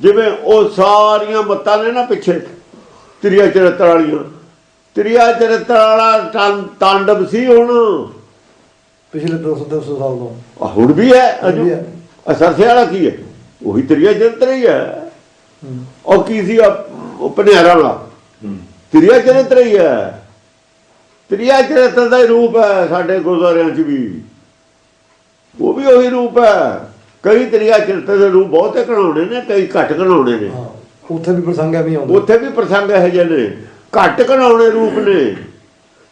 ਜਿਵੇਂ ਉਹ ਸਾਰੀਆਂ ਮੱਤਾਂ ਨੇ ਨਾ ਪਿੱਛੇ ਤ੍ਰਿਆ ਚਰਿੱਤਰ ਵਾਲੀਆਂ। ਤ੍ਰਿਆ ਚਰਿੱਤਰ ਵਾਲਾ ਤਾਂਡਵ ਸੀ ਹੁਣ। ਪਿਛਲੇ 200 200 ਸਾਲ ਤੋਂ। ਹੁਣ ਵੀ ਹੈ ਅਜੂ। ਅਸਰਸੇ ਵਾਲਾ ਕੀ ਹੈ? ਉਹੀ ਤ੍ਰਿਆ ਚਰਿੱਤਰ ਹੀ ਹੈ। ਉਹ ਕੀ ਸੀ? ਭਨਿਆਰਾਂ ਵਾਲਾ। ਤ੍ਰਿਆ ਚਰਿੱਤਰ ਹੀ ਹੈ। ਤ੍ਰਿਆ ਚਰਿੱਤਰ ਦਾ ਹੀ ਰੂਪ ਹੈ ਸਾਡੇ ਗੁਰਦੁਆਰਿਆਂ 'ਚ ਵੀ। ਉਹ ਵੀ ਉਹੀ ਰੂਪ ਹੈ। ਕਈ ਤ੍ਰਿਆ ਚਰਿੱਤਰ ਦੇ ਰੂਪ ਬਹੁਤੇ ਘਣਾਉਣੇ ਨੇ ਕਈ ਘੱਟ ਘਣਾਉਣੇ ਨੇ। ਹਾਂ ਉੱਥੇ ਵੀ ਪ੍ਰਸੰਗ ਐਵੇਂ ਹੀ ਆਉਂਦਾ ਉੱਥੇ ਵੀ ਪ੍ਰਸੰਗ ਇਹੋ ਜਿਹੇ ਨੇ ਘੱਟ ਘਣਾਉਣੇ ਰੂਪ ਨੇ।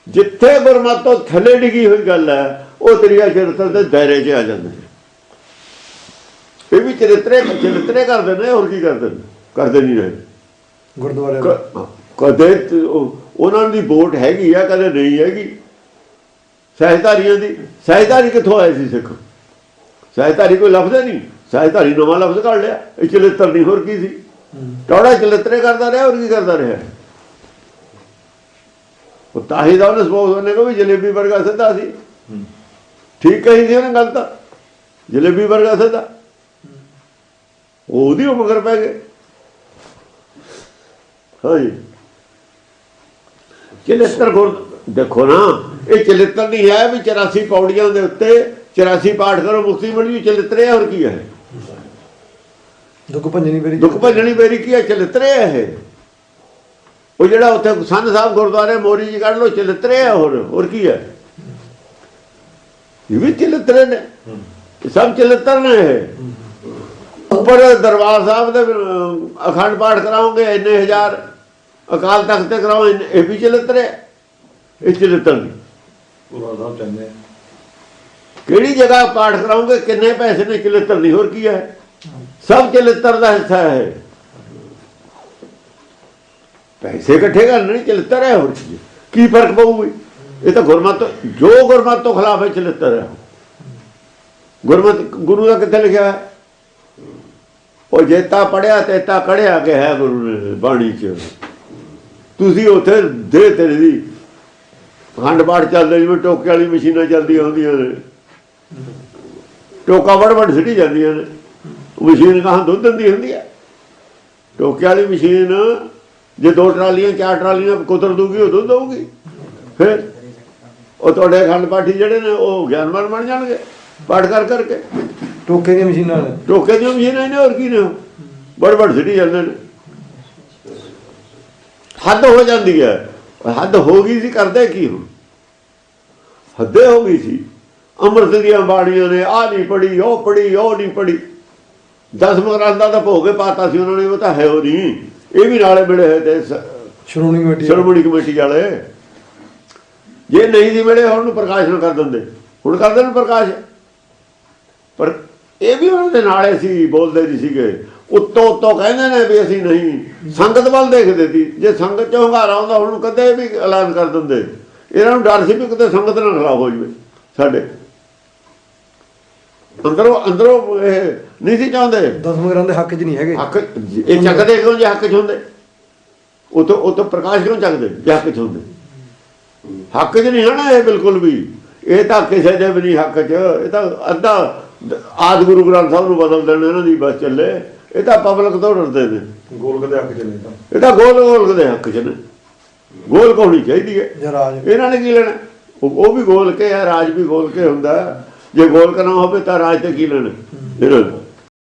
ਜਿੱਥੇ ਗੁਰਮਤਿ ਤੋਂ ਥੱਲੇ ਡਿੱਗੀ ਹੋਈ ਗੱਲ ਹੈ ਉਹ ਤ੍ਰਿਆ ਚਰਿੱਤਰ ਦੇ ਦਾਇਰੇ 'ਚ ਆ ਜਾਂਦੇ ਇਹ ਵੀ ਚਰਿੱਤਰੇ ਚਰਿੱਤਰੇ ਕਰਦੇ ਨੇ ਹੋਰ ਕੀ ਕਰਦੇ ਨੇ? ਕਰਦੇ ਨਹੀਂ ਰਹੇ। ਗੁਰਦੁਆਰੇ ਕਦੇ ਉਹਨਾਂ ਦੀ ਵੋਟ ਹੈਗੀ ਆ ਕਦੇ ਨਹੀਂ ਹੈਗੀ। ਸਹਿਜਧਾਰੀਆਂ ਦੀ ਸਹਿਜਧਾਰੀ ਕਿੱਥੋਂ ਆਏ ਸੀ ਸਿੱਖ? ਸਹਿਜਧਾਰੀ ਕੋਈ ਲਫ਼ਜ਼ ਹੈ ਨਹੀਂ ਸਹਿਜਧਾਰੀ ਨਵਾਂ ਲਫ਼ਜ਼ ਕੱਢ ਲਿਆ। ਇਹ ਚਲਿੱਤਰ ਨਹੀਂ, ਹੋਰ ਕੀ ਸੀ? ਟੌੜਾ ਚਲਿੱਤਰੇ ਕਰਦਾ ਰਿਹਾ, ਹੋਰ ਕੀ ਕਰਦਾ ਰਿਹਾ? ਉਹ ਤਾਂ ਦਾ ਉਹਨੇ ਸਪੋਜ਼ ਉਹਨੇ ਕਹੋ ਵੀ ਜਲੇਬੀ ਵਰਗਾ ਸਿੱਧਾ ਸੀ। ਠੀਕ ਕਹੀ ਸੀ ਉਹਨੇ ਗੱਲ ਤਾਂ। ਜਲੇਬੀ ਵਰਗਾ ਸਿੱਧਾ। ਉਹਦੀ ਉਮਰ ਪੈ ਗਏ। ਹਾਂਜੀ। ਚਲਿੱਤਰ ਗੁਰ ਦੇਖੋ ਨਾ, ਇਹ ਚਲਿੱਤਰ ਨਹੀਂ ਹੈ ਵੀ 84 ਪੌੜੀਆਂ ਦੇ ਉੱਤੇ 84 ਪਾਠ ਕਰੋ ਮੁਕਤੀ ਮਿਲੀ ਚਲਿੱਤਰੇ ਹੋਰ ਕੀ ਹੈ? ਦੁੱਖ ਭੰਜਣੀ ਮੇਰੀ ਦੁੱਖ ਭੰਜਣੀ ਬੇਰੀ ਕੀ ਹੈ? ਚਲਿੱਤਰੇ ਹੈ ਇਹ। ਉਹ ਜਿਹੜਾ ਉੱਥੇ ਸੰਨ ਸਾਹਿਬ ਗੁਰਦੁਆਰੇ ਮੋਰੀ ਜੀ ਕੱਢ ਲੋ ਚਲਿੱਤਰੇ ਹੈ ਹੋਰ ਹੋਰ ਕੀ ਹੈ? ਇਹ ਵੀ ਚਲਿੱਤਰੇ ਨੇ। ਇਹ ਸਭ ਚਲਿੱਤਰ ਨੇ ਉੱਪਰ ਦਰਬਾਰ ਸਾਹਿਬ ਦੇ ਅਖੰਡ ਪਾਠ ਕਰਾਉਂਗੇ ਇੰਨੇ ਹਜ਼ਾਰ ਅਕਾਲ ਤਖਤ ਤੇ ਕਰਾਓ ਇਹ ਵੀ ਚਲਿੱਤਰੇ ਇਹ ਚਲਿੱਤਰ ਨਹੀਂ ਪੂਰਾ ਸਾਹਿਬ ਕਹਿੰਦੇ। ਕਿਹੜੀ ਜਗ੍ਹਾ ਪਾਠ ਕਰਾਉਂਗੇ? ਕਿੰਨੇ ਪੈਸੇ ਨੇ ਚਲਿੱਤਰ ਨਹੀਂ ਹੋਰ ਕੀ ਹੈ? ਸਭ ਚਲਿੱਤਰ ਦਾ ਹਿੱਸਾ ਹੈ। ਪੈਸੇ ਇਕੱਠੇ ਕਰਨੇ ਨਹੀਂ ਚਲਿੱਤਰ ਹੈ, ਹੋਰ ਕੀ ਕੀ ਫ਼ਰਕ ਪਊਗੀ? ਇਹ ਤਾਂ ਗੁਰਮਤ, ਜੋ ਗੁਰਮਤ ਤੋਂ ਖਿਲਾਫ ਹੈ ਚਲਿੱਤਰ ਹੈ। ਗੁਰਮਤ, ਗੁਰੂ ਦਾ ਕਿੱਥੇ ਲਿਖਿਆ ਹੈ? ਉਹ ਜੇਤਾ ਪੜਿਆ, ਤੇਤਾ ਕੜਿਆ ਕਿ ਹੈ ਗੁਰੂ ਨੇ ਬਾਣੀ ਚ। ਤੁਸੀਂ ਉੱਥੇ ਦੇ ਤੇਰੇ ਦੀ ਖੰਡ ਪਾਠ ਚੱਲਦੇ, ਜਿਵੇਂ ਟੋਕੇ ਵਾਲੀ ਮਸ਼ੀਨਾਂ ਚੱਲਦੀਆਂ ਹੁੰਦੀਆਂ ਨੇ। ਟੋਕਾ ਵੜ ਵੜ ਸਿੱਟੀ ਜਾਂਦੀਆਂ ਨੇ। ਮਸ਼ੀਨ ਕਹਾਂ ਦੁੱਧ ਦਿੰਦੀ ਹੁੰਦੀ ਹੈ? ਟੋਕੇ ਵਾਲੀ ਮਸ਼ੀਨ ਜੇ ਦੋ ਟਰਾਲੀਆਂ ਚਾਰ ਟਰਾਲੀਆਂ ਕੁਤਰ ਦੂਗੀ ਉਹ ਦੁੱਧ ਦਊਗੀ। ਫਿਰ ਉਹ ਤੁਹਾਡੇ ਖੰਡ ਪਾਠੀ ਜਿਹੜੇ ਨੇ ਉਹ ਗਿਆਨਵਾਨ ਬਣ ਜਾਣਗੇ ਪਾਠ ਕਰ ਕਰਕੇ। ਟੋਕੇ ਦੀਆਂ ਮਸ਼ੀਨਾਂ ਨੇ ਟੋਕੇ ਦੀਆਂ ਮਸ਼ੀਨਾਂ ਨੇ ਹੋਰ ਕੀ ਨੇ? ਬੜ ਬੜ ਸਿੱਟੀ ਜਾਂਦੇ ਨੇ। ਹੱਦ ਹੋ ਜਾਂਦੀ ਹੈ। ਹੱਦ ਹੋ ਗਈ ਸੀ ਕਰਦੇ ਕੀ ਹੁਣ? ਹੱਦੇ ਹੋ ਗਈ ਸੀ। ਅੰਮ੍ਰਿਤ ਦੀਆਂ ਬਾਣੀਆਂ ਨੇ ਆ ਨਹੀਂ ਪੜੀ ਉਹ ਪੜੀ ਉਹ ਨਹੀਂ ਪੜੀ ਦਸ ਮਗਰਾਂਦਾ ਦਾ ਭੋਗੇ ਪਾਤਾ ਸੀ ਉਹਨਾਂ ਨੇ ਉਹ ਤਾਂ ਹੈ ਉਹ ਨਹੀਂ। ਇਹ ਵੀ ਨਾਲੇ ਮਿਲੇ ਹੋਏ ਤੇ ਸ਼੍ਰੋਮਣੀ ਕਮੇਟੀ ਸ਼੍ਰੋਮਣੀ ਕਮੇਟੀ ਵਾਲੇ। ਜੇ ਨਹੀਂ ਸੀ ਮਿਲੇ ਹੁਣ ਨੂੰ ਪ੍ਰਕਾਸ਼ ਨਾ ਕਰ ਦਿੰਦੇ। ਹੁਣ ਕਰ ਦੇਣ ਪ੍ਰਕਾਸ਼। ਪਰ ਇਹ ਵੀ ਉਹਨਾਂ ਦੇ ਨਾਲੇ ਸੀ ਬੋਲਦੇ ਨਹੀਂ ਸੀਗੇ। ਉੱਤੋਂ ਉੱਤੋਂ ਕਹਿੰਦੇ ਨੇ ਵੀ ਅਸੀਂ ਨਹੀਂ। ਸੰਗਤ ਵੱਲ ਦੇਖਦੇ ਸੀ। ਜੇ ਸੰਗਤ ਚੋਂ ਹੰਗਾਰਾ ਆਉਂਦਾ ਹੁਣ ਕਦੇ ਵੀ ਐਲਾਨ ਕਰ ਦਿੰਦੇ। ਇਹਨਾਂ ਨੂੰ ਡਰ ਸੀ ਵੀ ਕਿਤੇ ਸੰਗਤ ਨਾਲ ਖਰਾਬ ਹੋ ਜਵੇ ਸਾਡੇ। ਅੰਦਰੋਂ ਅੰਦਰੋਂ ਇਹ ਨਹੀਂ ਸੀ ਚਾਹੁੰਦੇ। ਦਸਵੇਂ ਗ੍ਰੰਥ ਦੇ ਹੱਕ 'ਚ ਨਹੀਂ ਹੈਗੇ। ਹੱਕ ਇਹ ਚੱਕਦੇ ਕਿਉਂ ਜੇ ਹੱਕ ਚ ਹੁੰਦੇ? ਉਹ ਤੋਂ ਉਹ ਤੋਂ ਪ੍ਰਕਾਸ਼ ਕਿਉਂ ਚੱਕਦੇ ਜੇ ਹੱਕ ਚ ਹੁੰਦੇ? ਹੱਕ ਚ ਨਹੀਂ ਹਨਾ ਇਹ ਬਿਲਕੁਲ ਵੀ। ਇਹ ਤਾਂ ਕਿਸੇ ਦੇ ਵੀ ਨਹੀਂ ਹੱਕ ਚ। ਇਹ ਤਾਂ ਅੱਧਾ ਆਦ ਗੁਰੂ ਗ੍ਰੰਥ ਸਾਹਿਬ ਨੂੰ ਬਦਲ ਦੇਣ ਇਹਨਾਂ ਦੀ ਬਸ ਚੱਲੇ। ਇਹ ਤਾਂ ਪਬਲਿਕ ਤੋਂ ਡਰਦੇ ਨੇ। ਗੋਲਕ ਦੇ ਹੱਕ ਚ ਨਹੀਂ ਤਾਂ। ਇਹ ਤਾਂ ਗੋਲ ਗੋਲ ਦੇ ਹੱਕ ਚ ਨੇ। ਗੋਲ ਹੋਣੀ ਚਾਹੀਦੀ ਹੈ? ਇਹਨਾਂ ਨੇ ਕੀ ਲੈਣਾ? ਉਹ ਵੀ ਗੋਲ ਕੇ ਹੈ ਰਾਜ ਵੀ ਗੋਲ ਕੇ ਹੁੰਦਾ। ਜੇ ਗੋਲ ਕਰਨਾ ਹੋਵੇ ਤਾਂ ਰਾਜ ਤੇ ਕੀ ਲੈਣਾ ਇਹਨਾਂ